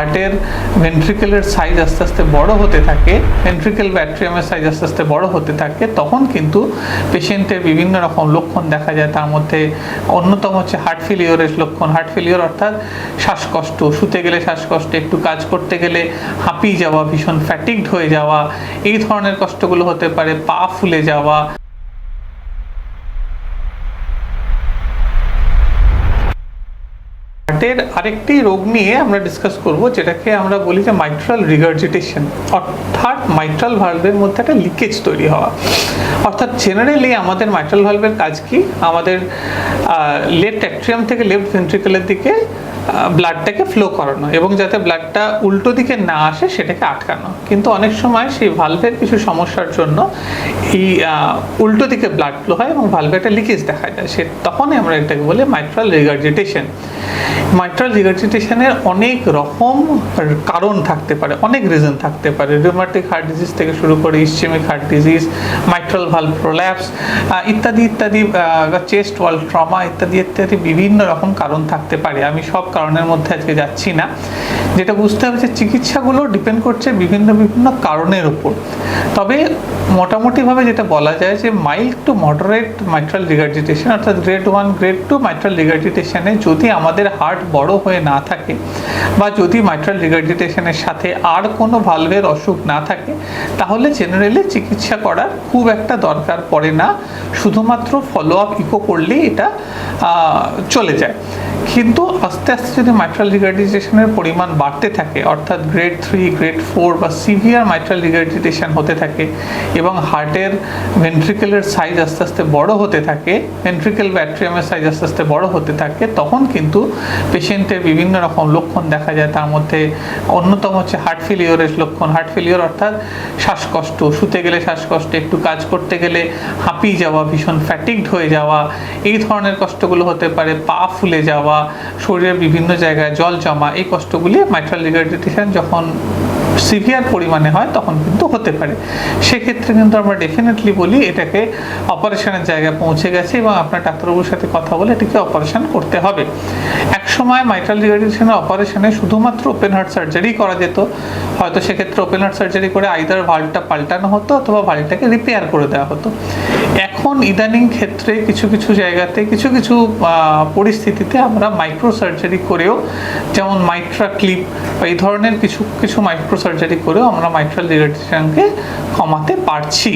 হার্টের ভেন্ট্রিকেলের সাইজ আস্তে আস্তে বড় হতে থাকে ভেন্ট্রিকেল ব্যাট্রিয়ামের সাইজ আস্তে আস্তে বড় হতে থাকে, তখন কিন্তু পেশেন্টের বিভিন্ন রকম লক্ষণ দেখা যায়। তার মধ্যে অন্যতম হচ্ছে হার্ট ফেলিওরের লক্ষণ। হার্ট ফেলিওর অর্থাৎ শ্বাসকষ্ট, শুতে গেলে শ্বাসকষ্ট, একটু কাজ করতে গেলে হাঁপিয়ে যাওয়া, ভীষণ ফ্যাটিকড হয়ে যাওয়া, এই ধরনের কষ্টগুলো হতে পারে, পা ফুলে যাওয়া। হার্টের আরেকটি রোগ নিয়ে আমরা ডিসকাস করব, যেটাকে আমরা বলি যে মাইট্রাল রিগার্জিটেশন অর্থাৎ মাইট্রাল ভালভের মধ্যে একটা লিকেজ তৈরি হওয়া। অর্থাৎ জেনারেলি আমাদের মাইট্রাল ভালভের কাজ কি? আমাদের লেফট অ্যাট্রিয়াম থেকে লেফট ভেন্ট্রিকেলের দিকে ব্লাডটাকে ফ্লো করানো এবং যাতে ব্লাডটা উল্টো দিকে না আসে সেটাকে আটকানো। কিন্তু অনেক সময় সেই ভালভের কিছু সমস্যার জন্য এই উল্টো দিকে ব্লাড ফ্লো হয় এবং ভালভে একটা লিকেজ দেখা যায়। সে তখনই আমরা এটাকে বলি মাইট্রাল রিগার্জিটেশন মাইট্রাল রিগার্জিটেশনের অনেক রকম কারণ থাকতে পারে, অনেক রিজন থাকতে পারে। রিউমাটিক হার্ট ডিজিজ থেকে শুরু করে ischemic heart disease mitral valve prolapse ইত্যাদি ইত্যাদি চেস্ট ওয়াল ট্রমা ইত্যাদি ইত্যাদি বিভিন্ন রকম কারণ থাকতে পারে। আমি সব কারণের মধ্যে আজকে যাচ্ছি না। যেটা বুঝতে হবে যে চিকিৎসাগুলো ডিপেন্ড করছে বিভিন্ন বিভিন্ন কারণের উপর। তবে মোটামুটিভাবে যেটা বলা যায় যে mild to moderate mitral regurgitation অর্থাৎ grade one grade two mitral রিগার্জিটেশনে যদি আমাদের হার্ট বড় হয়ে না থাকে বা যদি মাইট্রাল রিগার্জিটেশনের সাথে আর কোনো ভালভের অসুখ না থাকে, তাহলে জেনারেলি চিকিৎসা করার খুব একটা দরকার পড়ে না। শুধুমাত্র ফলো আপ ইকো করলেই এটা চলে যায়। কিন্তু আস্তে আস্তে যদি মাইট্রাল রিগার্জিটেশনের পরিমাণ বাড়তে থাকে, অর্থাৎ গ্রেড থ্রি গ্রেড ফোর বা সিভিয়ার মাইট্রাল রিগার্জিটেশন হতে থাকে এবং হার্টের ভেন্ট্রিকেলের সাইজ আস্তে আস্তে বড় হতে থাকে ভেন্ট্রিকেল ব্যাট্রিয়ামের সাইজ আস্তে আস্তে বড় হতে থাকে, তখন কিন্তু পেশেন্টের বিভিন্ন রকম লক্ষণ দেখা যায়। তার মধ্যে অন্যতম হচ্ছে হার্ট ফেলিওরের লক্ষণ। হার্ট ফেলিওর অর্থাৎ শ্বাসকষ্ট, শুতে গেলে শ্বাসকষ্ট, একটু কাজ করতে গেলে হাঁপিয়ে যাওয়া, ভীষণ ফ্যাটিকড হয়ে যাওয়া, এই ধরনের কষ্টগুলো হতে পারে, পা ফুলে যাওয়া শরীরের বিভিন্ন জায়গায় জল জমা এই কষ্টগুলি মাইট্রাল রিগার্ডিটেশন যখন সিভিয়ার পরিমাণে হয়, তখন কিন্তু হতে পারে। সেক্ষেত্রে কিন্তু আমরা ডেফিনেটলি বলি এটাকে অপারেশনের জায়গায় পৌঁছে গেছে এবং আপনার ডাক্তারবাবুর সাথে কথা বলে এটাকে অপারেশন করতে হবে। এক সময় মাইট্রাল রিগার্জিটেশনের অপারেশনে শুধুমাত্র ওপেন হার্ট সার্জারি করা যেত। হয়তো সেক্ষেত্রে ওপেন হার্ট সার্জারি করে আইদার ভাল্বটা পাল্টানো হতো অথবা ভাল্বটাকে রিপেয়ার করে দেওয়া হতো। এখন ইদানিং ক্ষেত্রে কিছু কিছু জায়গাতে, কিছু কিছু পরিস্থিতিতে আমরা মাইক্রো সার্জারি করেও, যেমন মাইট্রা ক্লিপ বা এই ধরনের কিছু কিছু মাইক্রো সার্জারি করেও আমরা মাইট্রাল রিগার্জিটেশনকে কমাতে পারছি।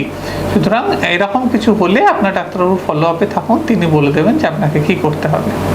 সুতরাং এরকম কিছু হলে আপনার ডাক্তারবাবু ফলো আপে থাকুন, তিনি বলে দেবেন যে আপনাকে কি করতে হবে।